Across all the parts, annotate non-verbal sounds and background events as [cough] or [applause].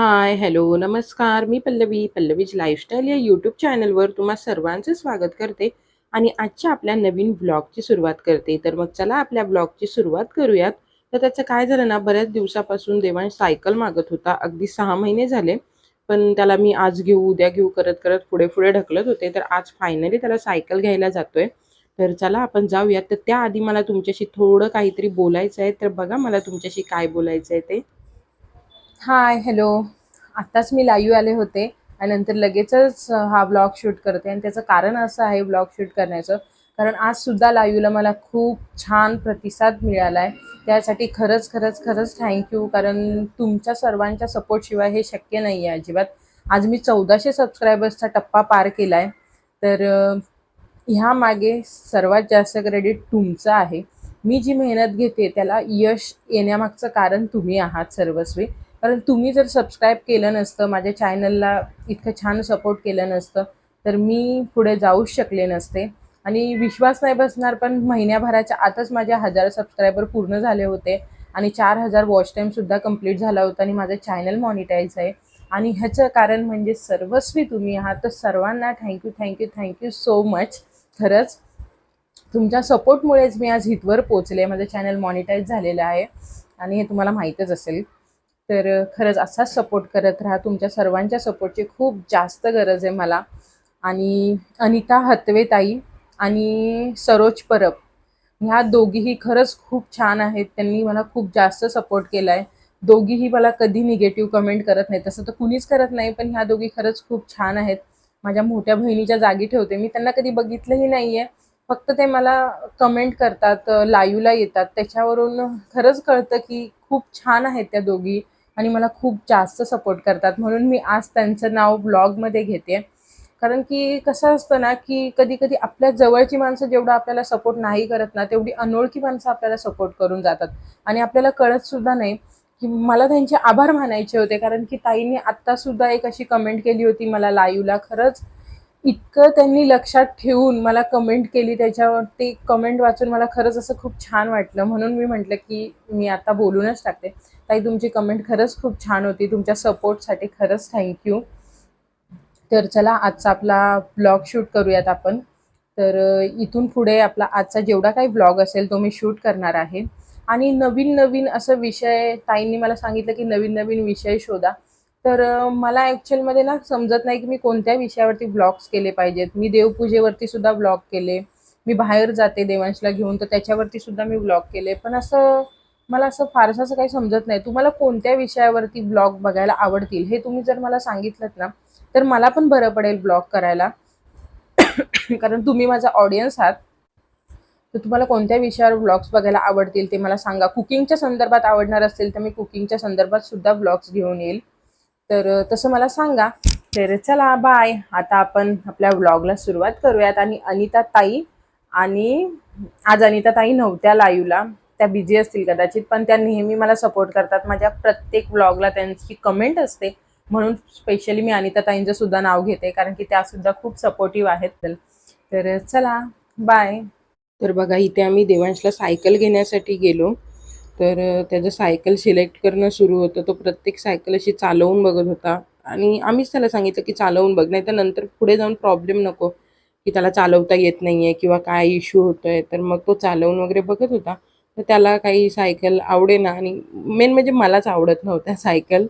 हाय, hello, नमस्कार. मी Pallavi, Pallavi's lifestyle या यूट्यूब चॅनलवर तुम्हा सर्वांचं स्वागत करते आणि आजच्या आपल्या नवीन ब्लॉगची सुरुवात करते. तर मग चला आपल्या ब्लॉगची सुरुवात करूयात. तर त्याचं काय झालं ना, बऱ्याच दिवसापासून देवांश सायकल मागत होता. अगदी सहा महिने झाले. पण त्याला मी आज घेऊ, उद्या घेऊ करत-करत पुढे-पुढे ढकलत होते. तर आज फायनली त्याला सायकल घ्यायला जातोय. तर चला आपण जाऊयात. तर त्याआधी मला तुमच्याशी थोडं काहीतरी बोलायचं आहे. तर बघा मला तुमच्याशी काय बोलायचं आहे ते. हाय हॅलो आत्ताच मी लाईव्ह आले होते आणि नंतर लगेचच हा ब्लॉग शूट करते. आणि त्याचं कारण असं आहे ब्लॉग शूट करण्याचं. कारण आजसुद्धा लाईव्हला मला खूप छान प्रतिसाद मिळाला आहे त्यासाठी खरंच खरंच खरंच थँक्यू कारण तुमच्या सर्वांच्या सपोर्टशिवाय हे शक्य नाही आहे अजिबात. आज मी चौदाशे सबस्क्रायबर्सचा टप्पा पार केला आहे तर ह्यामागे ह्या मागे सर्वात जास्त क्रेडिट तुमचं आहे. मी जी मेहनत घेते त्याला यश येण्यामागचं कारण तुम्ही आहात सर्वस्वी. कारण तुम्ही जर सबस्क्राईब केलं नसतं माझ्या चॅनलला इतकं छान सपोर्ट केलं नसतं तर मी पुढे जाऊच शकले नसते. आणि विश्वास नाही बसणार पण महिन्याभराच्या आतच माझे हजार सबस्क्रायबर पूर्ण झाले होते. आणि चार हजार वॉच टाईमसुद्धा कंप्लीट झाला होता आणि माझं चॅनल मॉनिटाईज आहे. आणि ह्याचं कारण म्हणजे सर्वस्वी तुम्ही आहात. तर सर्वांना thank you thank you thank you so much खरंच तुमच्या सपोर्टमुळेच मी आज हितवर पोचले माझं चॅनल मॉनिटाईज झालेलं आहे. आणि हे तुम्हाला माहीतच असेल. तर खरंच असाच सपोर्ट करत राहा. तुमच्या सर्वांच्या सपोर्टची खूप जास्त गरज आहे मला. आणि अनिता हतवे ताई आणि सरोज परब ह्या दोघीही खरंच खूप छान आहेत. त्यांनी मला खूप जास्त सपोर्ट केला आहे दोघीही मला कधी निगेटिव्ह कमेंट करत नाही तसं तर कुणीच करत नाही पण ह्या दोघी खरंच खूप छान आहेत. माझ्या मोठ्या बहिणीच्या जागी ठेवते. मी त्यांना कधी बघितलंही नाही आहे फक्त ते मला कमेंट करतात लाईव्हला येतात. त्याच्यावरून खरंच कळतं की खूप छान आहेत त्या दोघी. आणि मला खूप जास्त सपोर्ट करतात. म्हणून मी आज त्यांचं नाव ब्लॉगमध्ये घेते. कारण की कसं असतं ना की कधी कधी आपल्या जवळची माणसं जेवढं आपल्याला सपोर्ट नाही करत ना तेवढी अनोळखी माणसं आपल्याला सपोर्ट करून जातात. आणि आपल्याला कळत सुद्धा नाही की मला त्यांचे आभार मानायचे होते. कारण की ताईने आत्तासुद्धा एक अशी कमेंट केली होती मला लाईव्हला खरंच इतकं त्यांनी लक्षात ठेवून मला कमेंट केली. त्याच्यावर ते कमेंट वाचून मला खरंच असं खूप छान वाटलं. म्हणून मी म्हटलं की मी आता बोलूनच टाकते. ताई तुमची कमेंट खरंच खूप छान होती. तुमच्या सपोर्टसाठी खरंच थँक्यू तर चला आजचा आपला ब्लॉग शूट करूयात आपण. तर इथून पुढे आपला आजचा जेवढा काही ब्लॉग असेल तो मी शूट करणार आहे. आणि नवीन नवीन असं विषय ताईंनी मला सांगितलं की नवीन नवीन विषय शोधा. तर मला ॲक्च्युअलमध्ये ना समजत नाही की मी कोणत्या विषयावरती ब्लॉग्स केले पाहिजेत. मी देवपूजेवरती सुद्धा ब्लॉग केले. मी बाहेर जाते देवांशला घेऊन तर त्याच्यावरती सुद्धा मी ब्लॉग केले. पण असं मला असं फारसं असं काही समजत नाही. तुम्हाला कोणत्या विषयावरती ब्लॉग बघायला आवडतील हे तुम्ही जर मला सांगितलं ना तर मला पण बरं पडेल ब्लॉग करायला. कारण तुम्ही माझा ऑडियन्स आहात. तर तुम्हाला कोणत्या विषयावर ब्लॉग्स बघायला आवडतील ते मला सांगा. कुकिंगच्या संदर्भात आवडणार असतील तर मी कुकिंगच्या संदर्भात सुद्धा ब्लॉग्स घेऊन येईल. तर तसं मला सांगा. तर चला बाय आता आपण आपल्या व्लॉगला सुरुवात करूयात. आणि अनिता ताई आणि आज अनिता ताई नव्हत्या लाईव्हला त्या बिझी असतील कदाचित पण त्या नेहमी मला सपोर्ट करतात. माझ्या प्रत्येक ब्लॉगला त्यांची कमेंट असते. म्हणून स्पेशली मी अनिता ताईंचं सुद्धा नाव घेते कारण की त्यासुद्धा खूप सपोर्टिव्ह आहेत. तर चला बाय तर बघा इथे आम्ही देवांशला सायकल घेण्यासाठी गेलो. तर त्याचं सायकल सिलेक्ट करणं सुरू होतं. तो प्रत्येक सायकल अशी चालवून बघत होता. आणि आम्हीच त्याला सांगितलं की चालवून बघ नाही तर नंतर पुढे जाऊन प्रॉब्लेम नको की त्याला चालवता येत नाही आहे किंवा काय इश्यू होतो आहे तर मग तो चालवून वगैरे बघत होता. तर त्याला काही सायकल आवडेना आणि मेन म्हणजे मलाच आवडत नव्हत्या सायकल.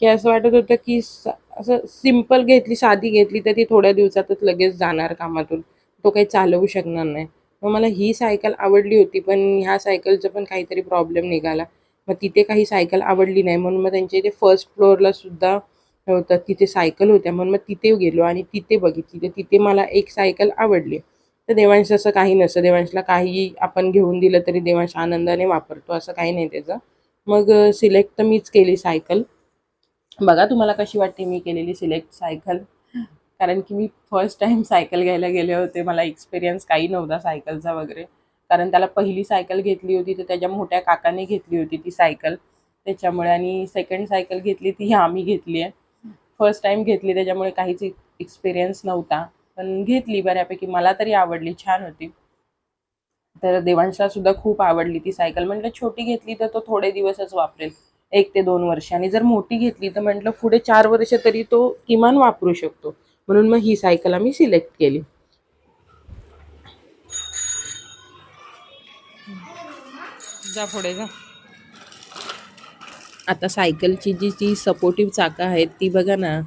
की असं वाटत होतं की स- असं सिंपल घेतली साधी घेतली तर ती थोड्या दिवसातच लगेच जाणार कामातून. तो काही चालवू शकणार नाही. मग मला ही सायकल आवडली होती पण ह्या सायकलचं पण काहीतरी प्रॉब्लेम निघाला. मग तिथे काही सायकल आवडली नाही. म्हणून मग त्यांच्या इथे फर्स्ट फ्लोअरला सुद्धा होतं तिथे सायकल होत्या. म्हणून मग तिथे गेलो आणि तिथे बघितली. तर तिथे मला एक सायकल आवडली. तर देवांश असं काही नसतं. देवांशला काही आपण घेऊन दिलं तरी देवांश आनंदाने वापरतो असं काही नाही त्याचं. मग सिलेक्ट तर मीच केली सायकल बघा तुम्हाला कशी वाटते मी केलेली सिलेक्ट सायकल कारण की मी फर्स्ट टाईम सायकल घ्यायला गेले होते. मला एक्सपिरियन्स काही नव्हता सायकलचा वगैरे. कारण त्याला पहिली सायकल घेतली होती तर त्याच्या मोठ्या काकाने घेतली होती ती सायकल त्याच्यामुळे आणि सेकंड सायकल घेतली ती आम्ही घेतली आहे. फर्स्ट टाईम घेतली त्याच्यामुळे काहीच एक्सपिरियन्स नव्हता. पण घेतली बऱ्यापैकी. मला तरी आवडली छान होती. तर देवांशला सुद्धा खूप आवडली ती सायकल. म्हटलं छोटी घेतली तर तो थोडे दिवसच वापरेल. एक ते दोन वर्ष. आणि जर मोठी घेतली तर म्हटलं पुढे चार वर्ष तरी तो किमान वापरू शकतो. म्हणून मग ही सायकल आम्ही सिलेक्ट केली. जा पुढे जा. आता सायकलची जी जी सपोर्टिव्ह चाकं आहेत ती बघा ना.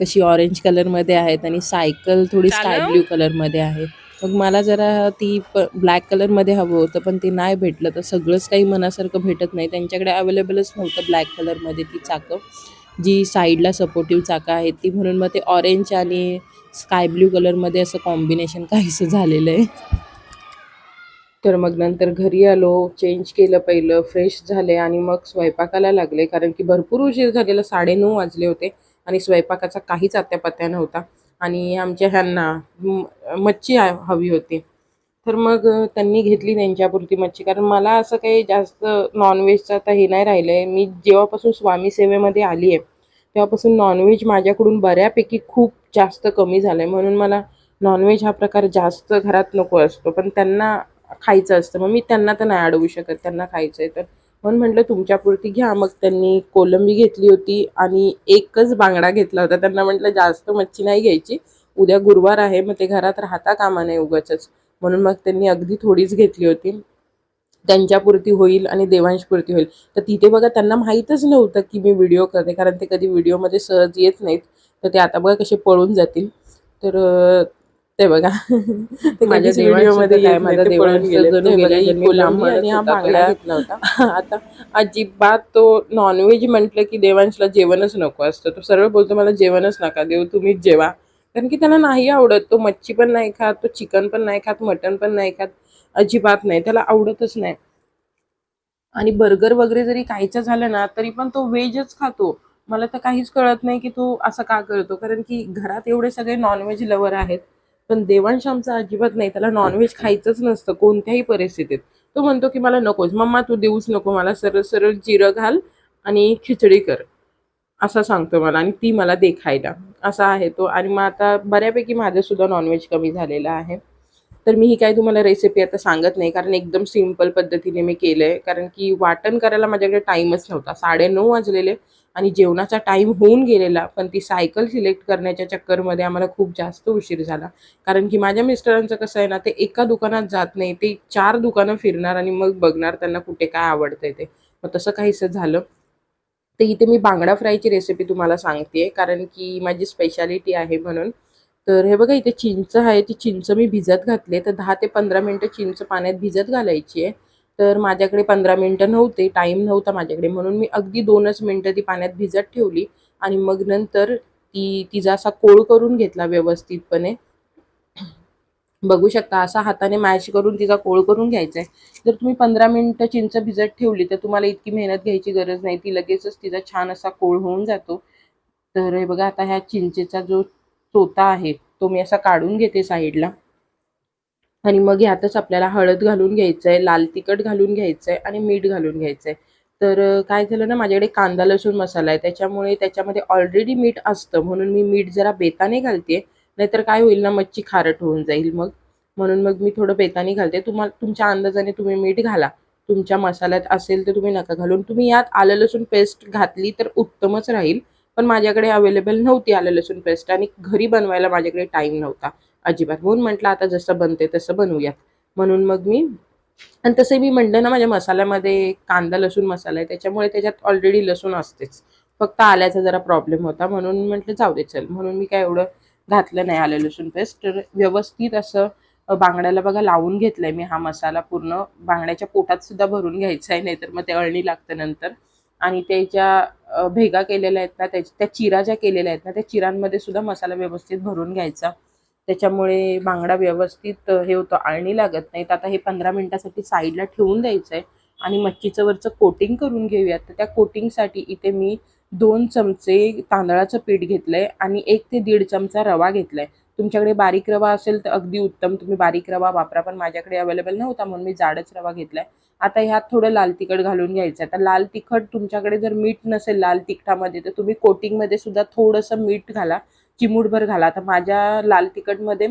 कशी ऑरेंज कलरमध्ये आहेत आणि सायकल थोडी स्काय. ब्ल्यू कलरमध्ये आहे. मग मला जरा ती प ब्लॅक कलरमध्ये हवं होतं पण ते नाही भेटलं. तर सगळंच काही मनासारखं भेटत नाही. त्यांच्याकडे अवेलेबलच नव्हतं ब्लॅक कलरमध्ये ती चाकं. जी साईडला सपोर्टिव्ह चाकं आहेत ती म्हणून मग ते ऑरेंज आणि स्काय ब्ल्यू कलरमध्ये असं कॉम्बिनेशन काहीसं झालेलं आहे. तर मग नंतर घरी आलो चेंज केलं पहिलं फ्रेश झाले आणि मग स्वयंपाकाला लागले. कारण की भरपूर उशीर झालेला साडेनऊ वाजले होते. आणि स्वयंपाकाचा काहीच आत्यापत्या नव्हता. आणि आमच्या ह्यांना मच्छी हवी होती. तर मग त्यांनी घेतली त्यांच्यापुरती मच्छी. कारण मला असं काही जास्त नॉनव्हेजचं आता हे नाही राहिलं आहे मी जेव्हापासून स्वामी सेवेमध्ये आली आहे तेव्हापासून नॉनव्हेज माझ्याकडून बऱ्यापैकी खूप जास्त कमी झालं आहे म्हणून मला नॉनव्हेज हा प्रकार जास्त घरात नको असतो. पण त्यांना खायचं असतं. मग मी त्यांना तर नाही अडवू शकत. त्यांना खायचं आहे तर म्हणून म्हटलं तुमच्यापुरती घ्या. मग त्यांनी कोलंबी घेतली होती आणि एकच बांगडा घेतला होता. त्यांना म्हटलं जास्त मच्छी नाही घ्यायची. उद्या गुरुवार आहे मग ते घरात राहता कामा नाही उगाचच. म्हणून मग त्यांनी अगदी थोडीच घेतली होती. त्यांच्यापुरती होईल आणि देवांशपुरती होईल. तर तिथे बघा त्यांना माहीतच नव्हतं की मी व्हिडिओ करते. कारण ते कधी व्हिडिओमध्ये सहज येत नाहीत. तर ते आता बघा कसे पळून जातील. तर ते बघा. माझ्या काय, माझा. घेतला होता. [laughs] आता अजिबात तो नॉनव्हेज म्हटलं की देवांशला जेवणच नको असतं. तो सरळ बोलतो मला जेवणच नका देऊ तुम्हीच जेवा. कारण की त्याला नाही आवडत. तो मच्छी पण नाही खात तो चिकन पण नाही खात मटण पण नाही खात. अजिबात नाही. त्याला आवडतच नाही. आणि बर्गर वगैरे जरी खायचं झालं ना तरी पण तो व्हेजच खातो. मला तर काहीच कळत नाही की तो असं का करतो. कारण की घरात एवढे सगळे नॉनव्हेज लवर आहेत. पण देवांश अजिबात नाही. त्याला नॉनव्हेज खायचंच नसतं कोणत्याही परिस्थितीत. तो म्हणतो की मला नकोच. मम्मा तू देऊच नको. मला सरळ सरळ जिरं घाल आणि खिचडी कर. असा सांगतो मला आणि ती मला देखायला. असा आहे तो. आणि मग आता बऱ्यापैकी माझं सुद्धा नॉनव्हेज कमी झालेलं आहे. तर मी ही काय तुम्हाला रेसिपी आता सांगत नाही. कारण एकदम सिंपल पद्धतीने मी केलं आहे कारण की वाटण करायला माझ्याकडे टाईमच नव्हता. साडेनऊ वाजलेले आणि जेवणाचा टाईम होऊन गेलेला. पण ती सायकल सिलेक्ट करण्याच्या चक्करमध्ये आम्हाला खूप जास्त उशीर झाला. कारण की माझ्या मिस्टरांचं कसं आहे ना ते एका दुकानात जात नाही. ते चार दुकानं फिरणार आणि मग बघणार त्यांना कुठे काय आवडतंय ते. मग तसं काहीसं झालं. तर इथे मी बांगडा फ्रायची रेसिपी तुम्हाला सांगते कारण की माझी स्पेशालिटी आहे म्हणून. तर हे बघा इथे चिंच आहे ती चिंच मी भिजत घातले तर दहा ते पंधरा मिनटं चिंच पाण्यात भिजत घालायची आहे. तर माझ्याकडे पंधरा मिनटं नव्हते टाईम नव्हता माझ्याकडे. म्हणून मी अगदी दोनच मिनटं ती पाण्यात भिजत ठेवली आणि मग नंतर ती तिचा असा कोळ करून घेतला व्यवस्थितपणे बघू शकता असा हाताने मॅश करून तिचा कोळ करून घ्यायचा आहे. जर तुम्ही पंधरा मिनटं चिंच भिजत ठेवली तर तुम्हाला इतकी मेहनत घ्यायची गरज नाही. ती लगेचच तिचा छान असा कोळ होऊन जातो. तर हे बघा आता ह्या चिंचेचा जो चोता आहे तो मी असा काढून घेते साईडला. आणि मग यातच आपल्याला हळद घालून घ्यायचं आहे लाल तिखट घालून घ्यायचं आहे आणि मीठ घालून घ्यायचं आहे तर काय झालं ना माझ्याकडे कांदा लसूण मसाला आहे. त्याच्यामुळे त्याच्यामध्ये ऑलरेडी मीठ असतं. म्हणून मी मीठ जरा बेताने घालते. नाहीतर काय होईल ना मच्छी खारट होऊन जाईल मग. म्हणून मग मी थोडं बेताने घालते. तुम्हाला तुमच्या अंदाजाने तुम्ही मीठ घाला. तुमच्या मसाल्यात असेल तर तुम्ही नका घालून तुम्ही यात आलं लसूण पेस्ट घातली तर उत्तमच राहील. पण माझ्याकडे अवेलेबल नव्हती आलं लसूण पेस्ट आणि घरी बनवायला माझ्याकडे टाईम नव्हता. अजिबात. म्हणून म्हटलं आता जसं बनते तसं बनवूयात. म्हणून मग मी आणि तसं मी म्हणलं ना माझ्या मसाल्यामध्ये कांदा लसूण मसाला आहे त्याच्यामुळे त्याच्यात ऑलरेडी लसूण असतेच. फक्त आल्याचा जरा प्रॉब्लेम होता. म्हणून म्हटलं जाऊ दे चल. म्हणून मी काय एवढं घातलं नाही आलं लसूण पेस्ट तर व्यवस्थित असं बांगड्याला बघा लावून घेतलंय मी हा मसाला पूर्ण. बांगड्याच्या पोटात सुद्धा भरून घ्यायचा आहे नाहीतर मग ते अळणी लागतं नंतर. आणि त्याच्या ज्या भेगा केलेल्या आहेत ना त्या त्या चिरा ज्या केलेल्या आहेत ना त्या चिरांमध्ये सुद्धा मसाला व्यवस्थित भरून घ्यायचा. त्याच्यामुळे बांगडा व्यवस्थित हे होतं आळणी लागत नाही. तर आता हे पंधरा मिनटासाठी साईडला ठेवून द्यायचं आहे आणि मच्छीचं वरचं कोटिंग करून घेऊयात. तर त्या कोटिंगसाठी इथे मी दोन चमचे तांदळाचं पीठ घेतलंय आणि एक ते दीड चमचा रवा घेतलाय. तुमच्याकडे बारीक रवा असेल तर अगदी उत्तम. तुम्ही बारीक रवा वापरा पण माझ्याकडे अवेलेबल नव्हता म्हणून मी जाडच रवा घेतलाय. आता ह्यात थोडं लाल तिखट घालून घ्यायचं आहे. तर लाल तिखट तुमच्याकडे जर मीठ नसेल लाल तिखटामध्ये तर तुम्ही कोटिंगमध्ये सुद्धा थोडंसं मीठ घाला चिमूटभर घाला. आता माझ्या लाल तिखटमध्ये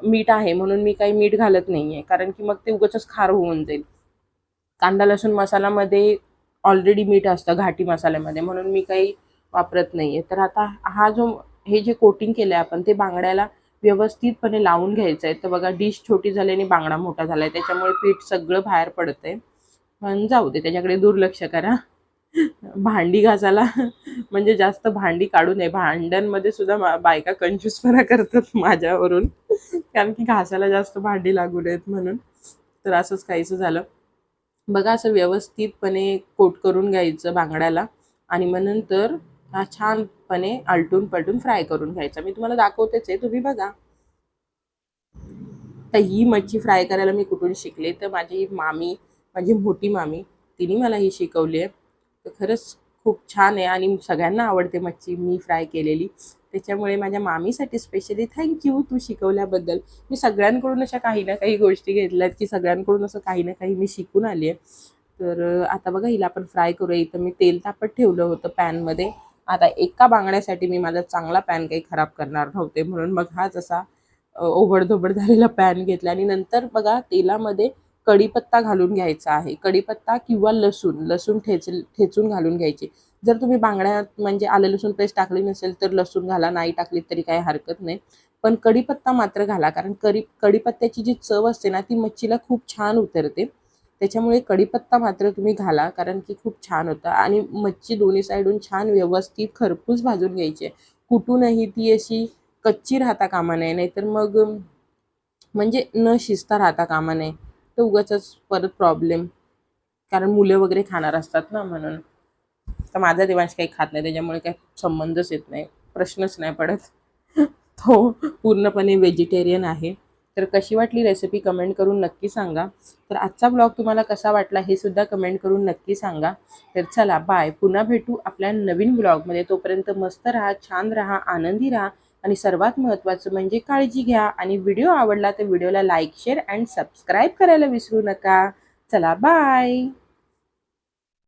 मीठ आहे म्हणून मी काही मीठ घालत नाही आहे कारण की मग ते उगाचच खार होऊन जाईल. कांदा लसूण मसालामध्ये ऑलरेडी मीठ असतं घाटी मसाल्यामध्ये म्हणून मी काही वापरत नाही आहे तर आता हा जो हे जे कोटिंग केलं आहे आपण ते बांगड्याला व्यवस्थितपणे लावून घ्यायचं आहे तर बघा डिश छोटी झाल्याने बांगडा मोठा झाला आहे त्याच्यामुळे पीठ सगळं बाहेर पडतंय. पण जाऊ दे त्याच्याकडे दुर्लक्ष करा. भांडी घासायला म्हणजे जास्त भांडी काढू नये. भांड्यांमध्ये सुद्धा बायका कंजूसपणा करतात माझ्यावरून. कारण की घासायला जास्त भांडी लागू नयेत म्हणून. तर असंच काहीचं झालं. बघा असं व्यवस्थितपणे कोट करून घ्यायचं बांगड्याला. आणि मग नंतर हा छानपणे आलटून पलटून फ्राय करून घ्यायचा. मी तुम्हाला दाखवतेच आहे. तुम्ही बघा. तर ही मच्छी फ्राय करायला मी कुठून शिकले? तर माझी मामी माझी मोठी मामी तिने मला ही शिकवली आहे. तर खरंच खूप छान आहे आणि सगळ्यांना आवडते मच्छी. मी फ्राय केलेली. त्याच्यामुळे माझ्या मामीसाठी स्पेशली थँक्यू तू शिकवल्याबद्दल. मी सगळ्यांकडून अशा काही ना काही गोष्टी घेतल्यात की सगळ्यांकडून असं काही ना काही मी शिकून आली आहे. तर आता बघा हिला आपण फ्राय करूया. इथं मी तेल तापत ठेवलं होतं पॅनमध्ये. आता एका बांगड्यासाठी मी माझा चांगला पॅन काही खराब करणार नव्हते. म्हणून मग हाच असा ओबडधोबड झालेला पॅन घेतला आणि नंतर बघा तेलामध्ये कढीपत्ता घालून घ्यायचा आहे. कढीपत्ता किंवा लसूण लसूण ठेच ठेचून घालून घ्यायची. जर तुम्ही बांगड्यात म्हणजे आलं लसूण पेस्ट टाकली नसेल तर लसूण घाला नाही टाकली तरी काही हरकत नाही. पण कढीपत्ता मात्र घाला कारण कढी कढीपत्त्याची जी चव असते ना ती मच्छीला खूप छान उतरते. त्याच्यामुळे कढीपत्ता मात्र तुम्ही घाला कारण की खूप छान होतं. आणि मच्छी दोन्ही साईडून छान व्यवस्थित खरपूस भाजून घ्यायची. आहे कुठूनही ती अशी कच्ची राहता कामा नये नाहीतर मग म्हणजे न शिजता राहता कामा नये. तर उगाचच परत प्रॉब्लेम कारण मुलं वगैरे खाणार असतात ना म्हणून. तर माझा देवांश काही खात नाही त्याच्यामुळे काही संबंधच येत नाही. प्रश्नच नाही पडत. [laughs] तो पूर्णपणे व्हेजिटेरियन आहे. तर कशी वाटली रेसिपी कमेंट करून नक्की सांगा. तर आजचा ब्लॉग तुम्हाला कसा वाटला हे सुद्धा कमेंट करून नक्की सांगा. तर चला बाय पुन्हा भेटू आपल्या नवीन ब्लॉगमध्ये तोपर्यंत मस्त राहा छान राहा आनंदी राहा आणि सर्वात महत्त्वाचं म्हणजे काळजी घ्या. आणि व्हिडिओ आवडला तर व्हिडिओला लाईक शेअर अँड सबस्क्राईब करायला विसरू नका. चला बाय